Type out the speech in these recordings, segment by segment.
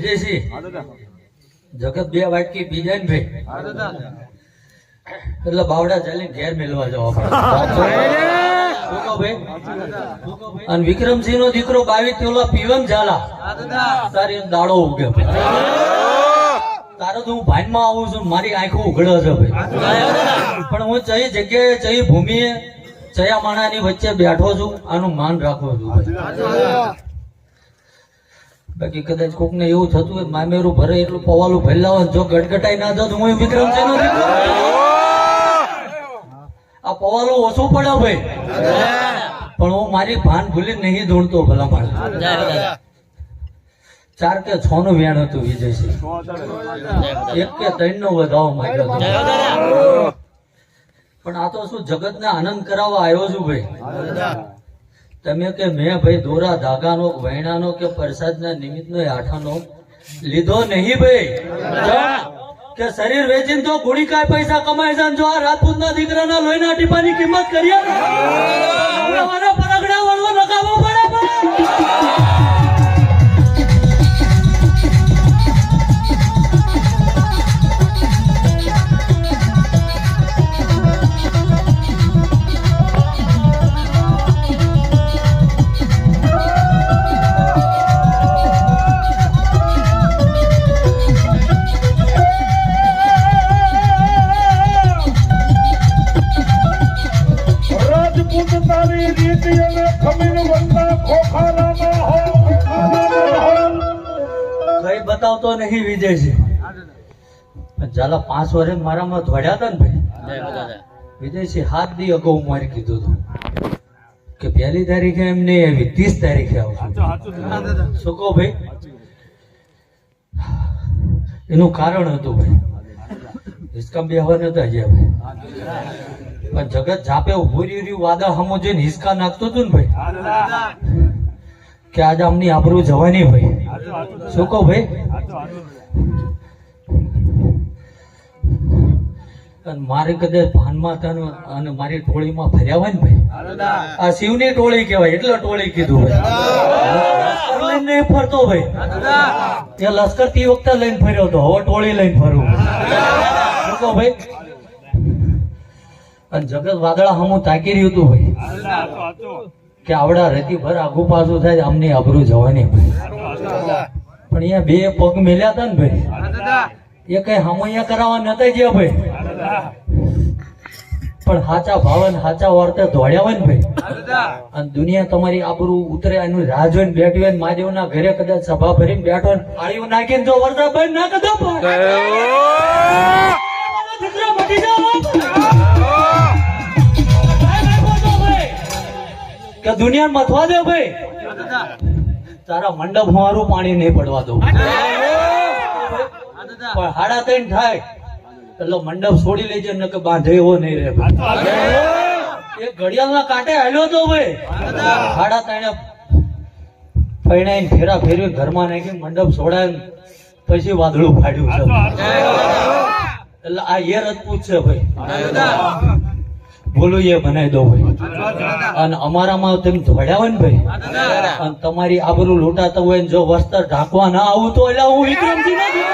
વિજયસિંહ. જગત બે વાટકી ને ભાઈ. એટલે બાવડા ચાલીને ઘેર મેળવા જવા અને વિક્રમસિંહ નો દીકરો બાવી તેલો પીવન ઝાલા. તારી દાડો ઉગે તારો તો હું ભાનમાં આવું છું મારી આંખો ઉઘડે છે ભાઈ. પણ હું ચઈ જગ્યાએ ચઈ ભૂમિએ ચયા માણાની વચ્ચે બેઠો છું આનું માન રાખું છું બાકી કદાચ કોક ને એવું થતું હોય, મામેરું ભરે એટલું પવાલું ફેલાવે જો ગટગટાઈ ના થતું હું વિક્રમ છે. આ પવાલું ઓછું પડે ભાઈ. પણ હું મારી ભાન ભૂલી નહીં ધૂણતો ભલા માણસ ચાર કે છ નું વ્યાણ હતું વિજયસિંહ. એક કે ત્રણ નો વધાવો માંગ્યો પણ આ તો શું જગત ને આનંદ કરાવવા આવ્યો છું ભાઈ. તમે કે મેં ભાઈ દોરા ધાગાનો વહેણાનો કે પ્રસાદના નિમિત્તનો આઠાનો લીધો નહીં ભાઈ? કે શરીર વેચીને તો ગુડી કાય પૈસા કમાય છે જો આ રાજપૂતના દીકરાના લોહીના ટીપાની કિંમત કરીએ ને, હવે મારા પરગડા વળવો નકામો પડે નહીં વિજયસિંહ પણ ઝાલા પાંચ વર્ષે મારામાં ધોડ્યા હતા ને ભાઈ? વિજયસિંહ હાથ દી અગાઉ મારે કીધું હતું. કે પહેલી તારીખે એમ નહીં આવી ત્રીસ તારીખે આવશું શું કહો ભાઈ? એનું કારણ હતું ભાઈ. હિસકા બે હવા નતા ગયા ભાઈ. પણ જગત જાપે ઉભું રહ્યું રહ્યું વાદા હમો જોઈને હિસકા નાખતું હતું ને ભાઈ. કે આજે આમની આબરૂ જવાની ભાઈ. શું કહો ભાઈ? મારે કદાચ ભાનમાં તને અને મારી ટોળીમાં ફર્યા હોય ને ભાઈ? આ શિવની ટોળી કહેવાય એટલે ટોળી કીધું ભાઈ લશ્કર લઈને નહીં ફરતો ભાઈ. તે લશ્કર તે વખતે લઈને ફર્યો હતો હવે ટોળી લઈને ફરવું શું ભાઈ? અને જગત વાદળા હમું તાકી રહ્યું હતું ભાઈ. કે આવડા રેતી ભર આગુ પાછું થાય આમની આબરૂ જવાની ભાઈ પણ અહીંયા બે પગ મેલ્યા હતા ને ભાઈ. એ કઈ હમૈયા કરાવવા નતા ગયા ભાઈ. પણ હાચા ભાવન હાચા વાર્તે દોડ્યા હોય ને ભાઈ. અને દુનિયા તમારી આબરૂ ઉતરે એનું રાહ જોઈને બેઠી હોય ને મહાદેવના ઘરે કદાચ સભા ભરીને બેઠો ને પાળીઓ નાખીને જો વરસાદ બંધ ના કદો કે દુનિયા મથવા દે ભાઈ. તારા મંડપ મારું પાણી નહીં પડવા દઉં. પણ હાડા ત્રણ થાય. એટલે મંડપ છોડી લેજે ને કે બાંધે એવો નહીં રે એ ઘડિયાળ ના કાંટે હાલ્યો તો ભાઈ. હાડા ત્રણે પૈણાઈને ફેરા ફેરવી ઘરમાં નાખી મંડપ છોડાય પછી વાદળું ફાડ્યું છે. એટલે આ એ રજપૂત છે ભાઈ. બોલું એ બનાવી દો ભાઈ. અને અમારામાં તમે ધોડ્યા ભાઈ. અને તમારી આબરૂ લૂંટાતા હોય જો વસ્ત્ર ઢાંકવા ના આવું તો એટલે હું વિક્રમજી એ નથી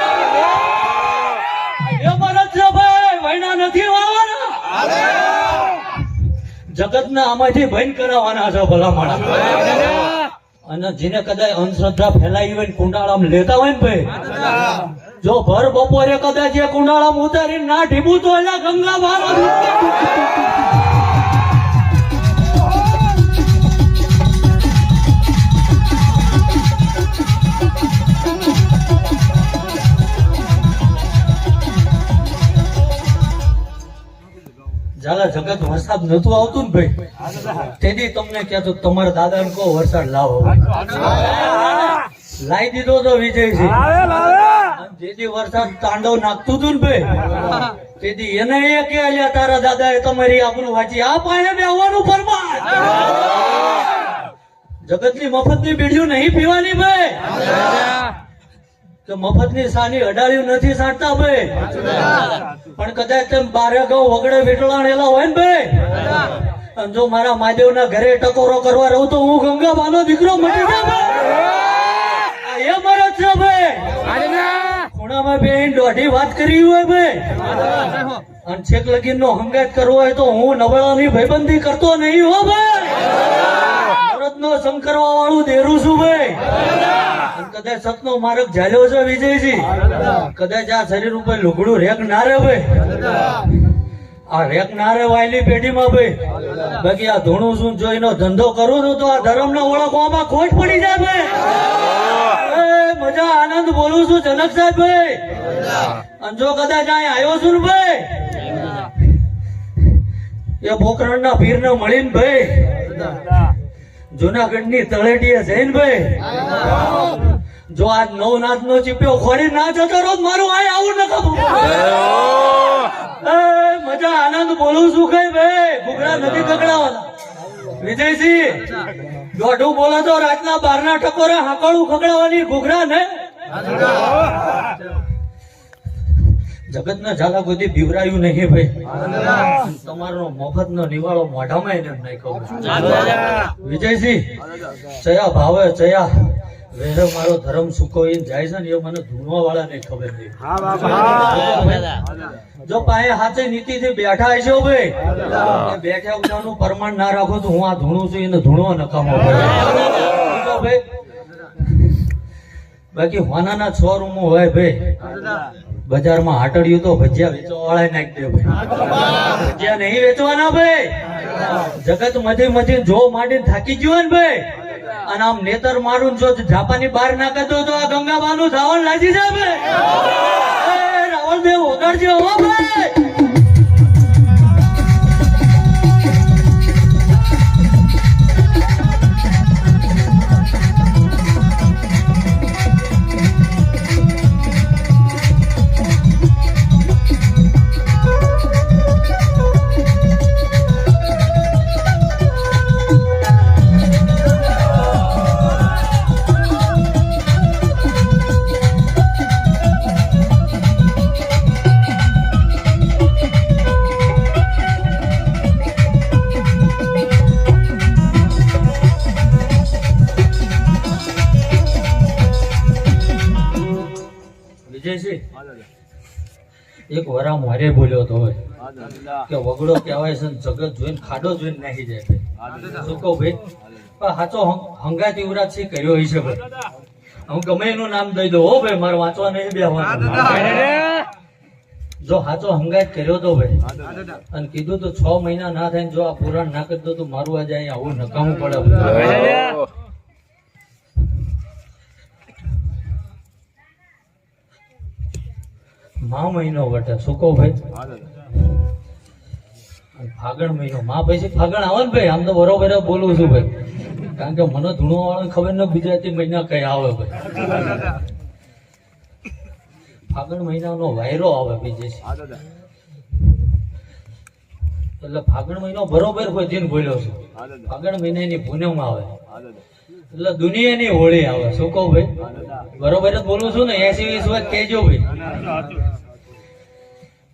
જગત ને આમાંથી ભયન કરાવવાના છે ભલા માણસ. અને જેને કદાચ અંધશ્રદ્ધા ફેલાઈ હોય કુંડાળામાં લેતા હોય ને ભાઈ જો ભર બપોરે કદાચ એ કુંડાળામાં ઉતારીને ના ઢીબું તો એના ગંગા મારો ઝાલા જગત વરસાદ નતું આવતું ને ભાઈ? તેથી તમને કે તમારા દાદાને કહો વરસાદ લાવો. લાવી દીધો તો વિજય અને જેથી વરસાદ તાંડવ નાખતું ને ભાઈ, તેથી એને એ કે તારા એ તમારી આબરૂ વાંચી આ પાયે બેહવાનું ફરમાન. જગતની મફતની બીડીઓ નહીં પીવાની ભાઈ. કે મફતની સાની અડાડ્યું નથી સાંટતા ભાઈ. પણ કદાચ તેમ બારે ગૌ વગડે વીટલાણેલા હોય ને ભાઈ. અને જો મારા મહાદેવના ઘરે ટકોરો કરવા રહું તો હું ગંગાબાનો દીકરો મટી જાય એ મરજ છે ભાઈ. દોઢી વાત કરી હોય ભાઈ. અને છેક લગીન નો હંગાત કરવો હોય તો હું નબળાની ભાઈબંધી કરતો નહીં હો ભાઈ. ભરતનો શંકરવા વાળું દેરું છું ભાઈ. કદાચ સતનો માર્ગ ઝાલ્યો છે વિજયજી. કદાચ આ શરીર ઉપર લુગડું રેક ના રે ભાઈ. આ રેક ના રે વાયલી પેઢીમાં ભાઈ. બાકી આ ધૂણું શું જોઈનો ધંધો કરું છું તો આ ધર્મ ના ઓળખવામાં ખોટ પડી જાય ભાઈ. મજા આનંદ બોલું છું જનક સાહેબ ભાઈ. અને જો કદાચ અહીં આવ્યો છું ને ભાઈ. એ પોખરણના પીરને મળીને ભાઈ. જુનાગઢની તળેટીએ જઈને ભાઈ. જો આજ નવનાથ નો ચીપ્યો ખોરી ના જતો રોજ મારું આય આવું ન મજા આનંદ બોલું છું કઈ ભાઈ. ઘૂઘરા નથી કકડાવાના. વિજયસિંહ. દોઢું બોલો તો રાતના બારના ટકોરે હાકડું ખગડાવાની ઘૂઘરા ને? જગત ના ઝાલા કોઈ બીવરાયું નહીં ભાઈ. તમારો મફત નો નિવાળો મોઢામાં એને નાખ્યો વિજયસિંહ ચયા ભાવે ચયા વેરે મારો ધર્મ સુકોઈને જાય છે ને એ મને ધૂણવા વાળા ને ખબર નહીં જો પાયે હાથે નીતિથી બેઠા હશો ભાઈ બેઠા ઉઠાનું પ્રમાણ ના રાખો તો હું આ ધૂણું છું એને ધૂણો નકામો ભાઈ બાકી હોનાના છ રૂમો હોય ભાઈ. બજારમાં હાટડ્યું તો ભજીયા વેચવા વાળા નાખી દે ભાઈ. ભજીયા નહીં વેચવાના ભાઈ. જગત મધી મધી જો માંડીને થાકી ગયો ને ભાઈ અને આમ નેતર મારું જો જાપાની બહાર ના કરતો તો આ ગંગાબાનું ધાવણ લાગી જાય રાવણ દેવ હો ભાઈ. વરા બોલ્યો તો હોય. કે વગડો કહેવાય છે જગત જોઈને ખાડો જોઈને નાખી જાય ભાઈ શું કહું ભાઈ? પણ સાચો હં- હંગાત યુવરાજ સિંહ કર્યો હશે ભાઈ? હું ગમે એનું નામ દઈ દઉં હો ભાઈ મારે વાંચવા નહીં બેહવાનું. જો હાચો હંગાત કર્યો તો ભાઈ અને કીધું તો છ મહિના ના થાય ને જો આ પુરાણ ના કરી દો તો મારું આજે અહીંયા આવું નકામું પડે મા મહિનો વટે. સુકો ભાઈ? ફાગણ મહિનો. માં પછી ફાગણ આવે ને ભાઈ આમ તો બરોબર બોલું છું ભાઈ. કારણ કે મને ધૂણો વાળાને ખબર ન ગુજરાતી મહિના કઈ આવે ભાઈ. ફાગણ મહિનાનો વાયરો આવે બીજે. એટલે ફાગણ મહિનો બરોબર કોઈ દિન બોલ્યો છું. ફાગણ મહિનાની પૂનમ આવે. એટલે દુનિયાની હોળી આવે શું કહું ભાઈ? બરોબર જ બોલું છું ને એસી વીસ વાત કહેજો ભાઈ.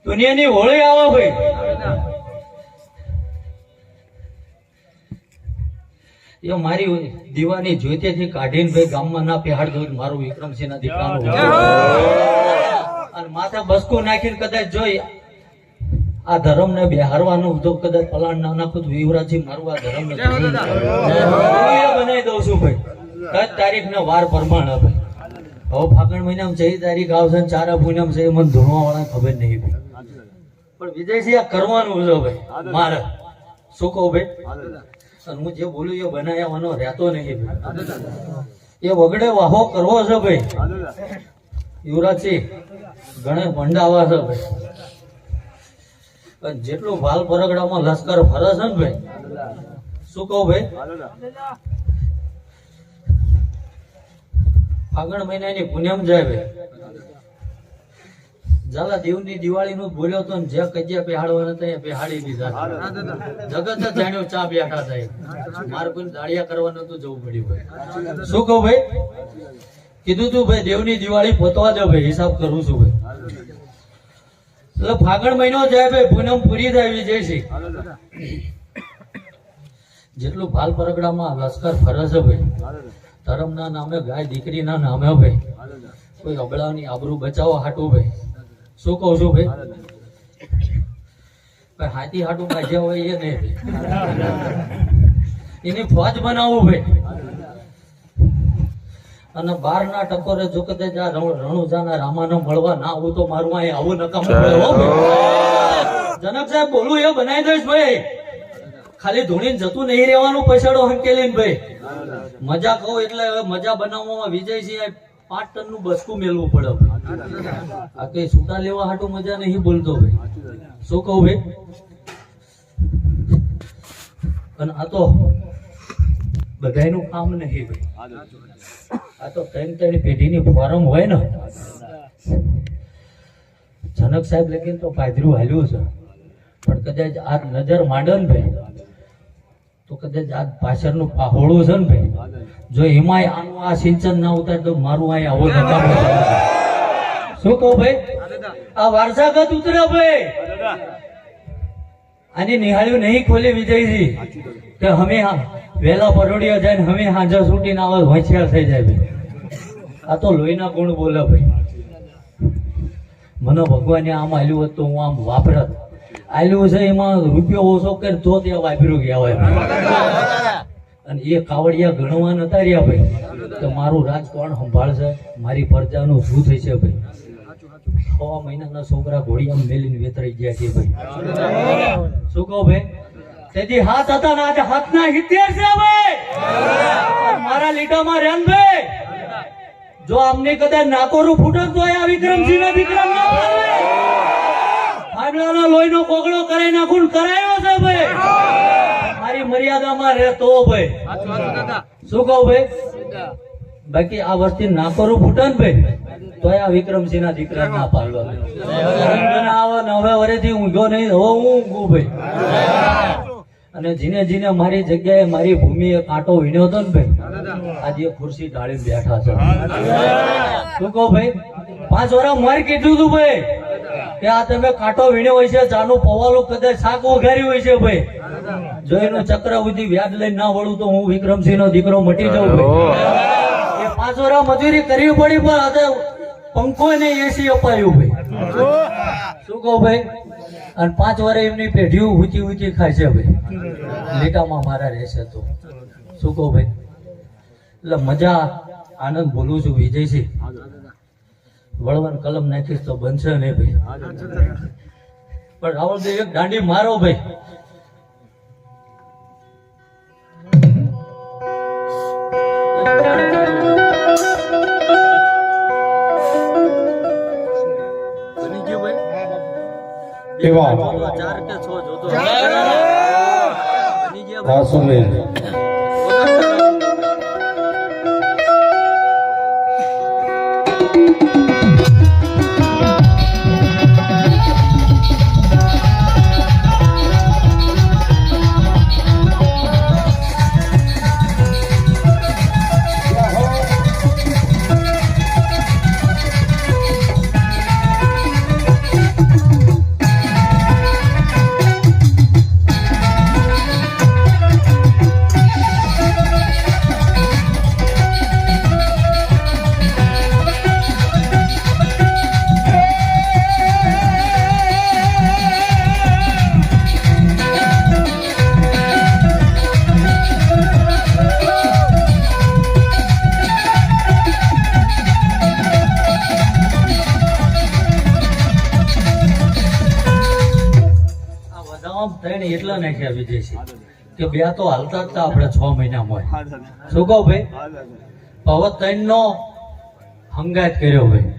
દુનિયાની હોળી આવે ભાઈ. એ મારી દીવાની જ્યોતિથી કાઢીને ભાઈ ગામમાં ના પેહાડ દઉં મારું વિક્રમસિંહ ના દીકરાનું અને માથે બસકું નાખીને કદાચ જોઈ આ ધર્મ ને બિહારવાનું તો કદાચ પલાણ ના નાખું તો મારું આ ધર્મ બનાવી દઉં છું ભાઈ. કદ તારીખ ને વાર પ્રમાણ ભાઈ. હવે ફાગણ મહિનામાં જઈ તારીખ આવશે ને ચારા પૂનમ છે મને ધૂણવા વાળા ખબર નહીં ભાઈ. પણ વિજયસિંહ આ કરવાનું છે ભાઈ મારે. શું કહું ભાઈ? અને હું જે બોલું એ બનાવવાનો રહેતો નહીં ભાઈ. એ વગડે વાહો કરવો છે ભાઈ. યુવરાજસિંહ ગણે મંડાવા છે ભાઈ. જેટલું વાલ પરગડામાં લશ્કર ફરે છે ને ભાઈ? શું કહું ભાઈ? ફાગણ મહિનાની પુન્યમ જાય ભાઈ. ઝાલા દેવની દિવાળી નું બોલ્યો તો ને જે કજિયા પેહાડવાના ત્યાં બેહાડી દીધા જગત જ જાણ્યો ચા બેઠા થાય. મારે કોઈ દાળિયા કરવાનું તો જવું પડ્યું ભાઈ. શું કહું ભાઈ? કીધું તું ભાઈ, દેવની દિવાળી પોતવા દો ભાઈ, હિસાબ કરું છું ભાઈ. એટલે ફાગણ મહિનો જાય ભાઈ પૂનમ પૂરી થાય વિજય છે. જેટલું ભાલ પરગડામાં લશ્કર ફરે છે ભાઈ. ધર્મના નામે ગાય દીકરીના નામે ભાઈ. કોઈ અબળાની આબરૂ બચાવો હાટું ભાઈ. શું કહું છું ભાઈ? હાથી હાટું કાઢ્યા હોય એ નહીં એની ફોજ બનાવવું ભાઈ. અને બાર ના ટકોરે જો કે રણુજાના રામાનો મળવા ના આવું તો મારું અહીં આવું નકામ જનક સાહેબ બોલું એ બનાવી દઈશ ભાઈ. ખાલી ધૂણી જતું નહીં રહેવાનું પછાડો હંકેલીને ભાઈ. મજા કહું એટલે મજા બનાવવામાં વિજયસિંહ પાંચ ટનનું બસકું મેળવું પડે આ કઈ છૂટા લેવા હાટું મજા નહીં બોલતો ભાઈ. શું કહું ભાઈ? અને આ તો બધાયનું કામ નહીં ભાઈ. આ તો ત્રણ ત્રણ પેઢીની ફોરમ હોય ને? જનક સાહેબ લગીન તો પાદરું હાલ્યું છે. પણ કદાચ આ નજર માંડે ને ભાઈ તો કદાચ આ પાછળનું પાહોળું છે ને ભાઈ. જો એમાંય આનું આ સિંચન ના ઉતાર તો મારું અહીં આવો નકામો શું કહું ભાઈ? આ વારસાગત ઉતરે ભાઈ. આની નિહાળ્યું નહીં ખોલી વિજયજી. કે અમે વહેલા વેલા પરોડિયા જાય ને અમે હાજર છૂટીને આવે, હોશિયાર થઈ જાય ભાઈ આ તો લોહીના ગુણ બોલે ભાઈ. મને ભગવાને આમ આલ્યું હોત તો હું આમ વાપરત. આલ્યું છે એમાં રૂપિયો ઓછો કરે તો તે વાપર્યું ગયા હોય અને એ કાવડિયા ગણવા નતા રહ્યા ભાઈ. તો મારું રાજ કોણ સંભાળશે? મારી પ્રજાનું શું થશે ભાઈ? છ મહિનાના છોકરા ઘોડી આમ મેલીને વેતરાઈ ગયા છે ભાઈ. શું કહો ભાઈ? તેથી હાથ હતા ને આજે હાથના હિતેર છે ભાઈ મારા લીટામાં રેન ભાઈ, જો અમને કદાચ નાકોરું ફૂટક તો આ વિક્રમસિંહ વિક્રમ ના વિક્રમ લોહીનો કોગળો કરાઈ નાખું કરાયો છે ભાઈ. મારી મર્યાદામાં રહેતો ભાઈ. શું કહું ભાઈ? બાકી આ વસ્તી નાકોરું ફૂટે ને ભાઈ, તો આ વિક્રમસિંહ ના દીકરા ના પાડવા. આવે ને હવે વરેથી ઊંઘો નહીં, હવે હું ઊંઘું ભાઈ. અને જીને જીને મારી જગ્યાએ મારી ભૂમિએ કાંટો વીણ્યો હતો ને ભાઈ આજે એ ખુરશી ઢાળી બેઠા છે. શું કહો ભાઈ? પાંચ વરા માર કીધું તું ભાઈ કે આ તમે કાંટો વીણ્યો હોય છે ચાનું પવાલું કદાચ શાક વઘાર્યું હોય છે ભાઈ. જો એનું ચક્રવૃદ્ધિ વ્યાજ લઈને ના વળું તો હું વિક્રમસિંહ નો દીકરો મટી જાઉં ભાઈ. એ પાંચ વરા મજૂરી કરવી પડી પણ આજે પંખો ને એસી અપાયું ભાઈ. શું કહો ભાઈ? અને પાંચ વાર એમની પેઢીઓ ઊંચી ઊંચી ખાય છે ભાઈ. લીટામાં મારા રહેશે તો. શું કહો ભાઈ? એટલે મજા, આનંદ બોલું છું વિજયસિંહ. વળવણ કલમ નાખીશ તો બનશે નહીં ભાઈ. પણ રાવળદેવ એક દાંડી મારો ભાઈ. એવા. ચાર નાખ્યા વિજયસિંહ કે બે તો હાલતા હતા આપણે છ મહિનામાં શું કહો ભાઈ? હવે ત્રણ નો હંગાત કર્યો ભાઈ.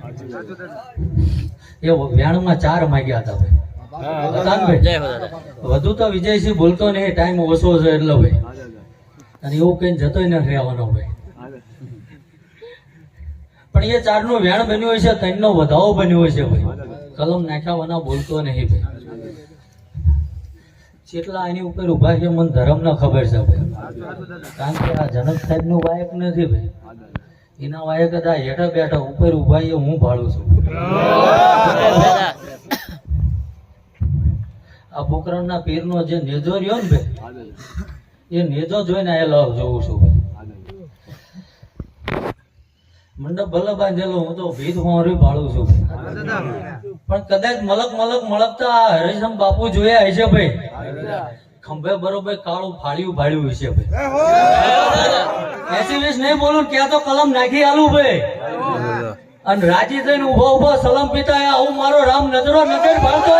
એ વ્યાણમાં ચાર માગ્યા હતા ભાઈ? વધુ તો વિજયસિંહ બોલતો નહીં ટાઈમ ઓછો છે એટલે ભાઈ. અને એવું કઈ જતોય નથી રહેવાનો ભાઈ. પણ એ ચારનું વ્યાણ બન્યું હોય છે ત્રણ નો વધાવો બન્યો હોય છે ભાઈ. કલમ નાખ્યા વના બોલતો નહીં ભાઈ. જેટલા એની ઉપર ઊભા છે, મને ધર્મ ન ખબર છે ભાઈ. કારણ કે આ જનક સાહેબનું વાયક નથી ભાઈ. એના વાયક હતા હેઠા બેઠા ઉપર ઊભા છે હું ભાડું છું. આ પોકરણના પીરનો જે નેજો રહ્યો ને ભાઈ, એ નેજો જોઈને આ લવ જોઉં છું મંડપ ભલે બાંધેલો, હું તો ભીત હોરી ભાળું છું પણ કદાચ મલક મલક મળકતા હરિશમ બાપુ જોયા હશે ભાઈ. ખંભે બરોબર કાળું ફાળ્યું ફાળ્યું હશે ભાઈ. એસી વીસ નહીં બોલું ક્યાં તો કલમ નાખી આલું ભાઈ. અને રાજી થઈને ઊભો ઊભો સલમ પિતા આવું મારો રામ નજરો નજર ભાળતો